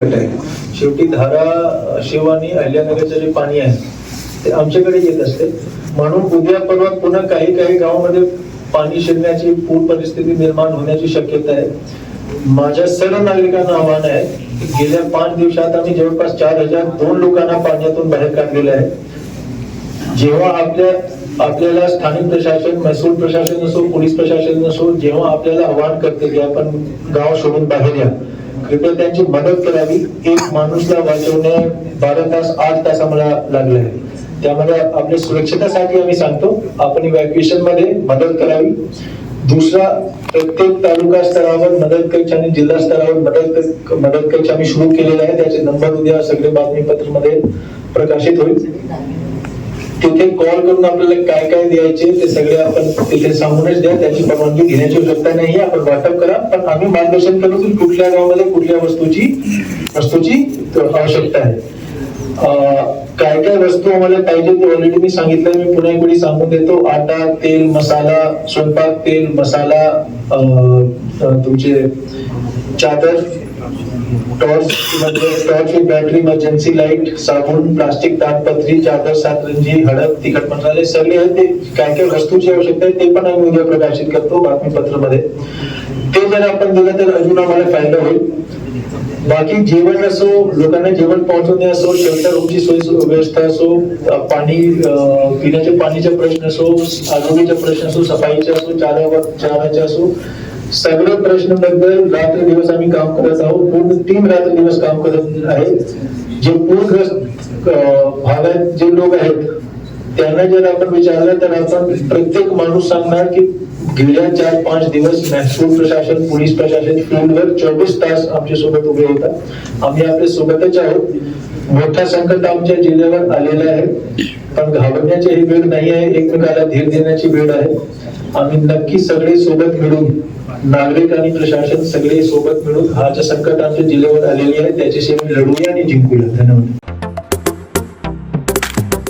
शेवटी धारा शिवानी अहिल्यानगरचं जे पाणी आहे ते आमच्याकडे येत असते. म्हणून उद्या परवा पुन्हा काही काही गावामध्ये पाणी शिरण्याची पूर परिस्थिती निर्माण होण्याची शक्यता आहे. माझ्या सर्व नागरिकांना आव्हान आहे की गेल्या पाच दिवसात आम्ही जवळपास चार हजार दोन लोकांना पाण्यातून बाहेर काढलेलं आहे. जेव्हा आपल्या आपल्याला स्थानिक प्रशासन महसूल प्रशासन असो पोलीस प्रशासन असो जेव्हा आपल्याला आवाहन करते की आपण गाव सोडून बाहेर या. कृपया त्यांची मदत करावी एक माणूसला वाचवणे बारा तास आठ तास आम्हाला लागले आहे त्यामध्ये आपल्या सुरक्षितासाठी आम्ही सांगतो आपण इव्हॅक्युएशनमध्ये मदत करावी. दुसरा प्रत्येक तालुका स्तरावर मदत कक्ष आणि जिल्हा स्तरावर मदत मदत कक्ष आम्ही सुरू केलेला आहे. त्याचे नंबर उद्या सगळे बातमीपत्रमध्ये प्रकाशित होईल. तिथे कॉल करून आपल्याला काय काय द्यायचे ते सगळे आपण तिथे सांगूनच द्या. त्याची परवानगी घेण्याची आवश्यकता नाही. आपण वाटप करा. पण आम्ही मार्गदर्शन करू की कुठल्या गावामध्ये कुठल्या वस्तूची वस्तूची आवश्यकता आहे. अं, काय काय वस्तू आम्हाला पाहिजे ते ऑलरेडी मी सांगितलं. मी पुन्हा एकवेळी सांगून देतो. आटा तेल मसाला स्वयंपाक तेल मसाला अं, तुमचे चादर torch torch with battery emergency light साबण प्लास्टिक ताडपत्री चादर सातरंजी हळद तिखट मसाले सगळे आहेत ते. काय काय वस्तूची आवश्यकता आहे ते पण आम्ही उद्या प्रकाशित करतो बातमीपत्रमध्ये ते जर आपण दिलं तर अजून आम्हाला फायदा होईल. बाकी जेवण असो लोकांना जेवण पोहोचवणे असो शेल्टर रूमची सोय व्यवस्था असो पाणी पिण्याच्या पाणीचा प्रश्न असो आरोग्याचा प्रश्न असो सफाईचा असो चारा चाराचा असो सगळे प्रश्नबद्दल रात्र दिवस आम्ही काम करत आहोत. पूर्ण तीन रात्र दिवस काम करत आहे. जे पूरग्रस्त भागात जे लोक आहेत त्यांना जर आपण विचारलं तर आपण प्रत्येक माणूस सांगणार की गेल्या चार पाच दिवस महसूल प्रशासन पोलीस प्रशासन फील्डवर चोवीस तास आमच्यासोबत उभे होता. आम्ही आपल्या सोबतच आहोत. मोठा संकट आमच्या जिल्ह्यावर आलेला आहे. पण घाबरण्याची ही वेळ नाही आहे. एकमेकाला धीर देण्याची वेळ आहे. आम्ही नक्की सगळे सोबत मिळून नागरिक आणि प्रशासन सगळे सोबत मिळून हा जे संकट आमच्या जिल्ह्यावर आलेली आहे त्याच्याशी आम्ही लढूया आणि जिंकूया. धन्यवाद.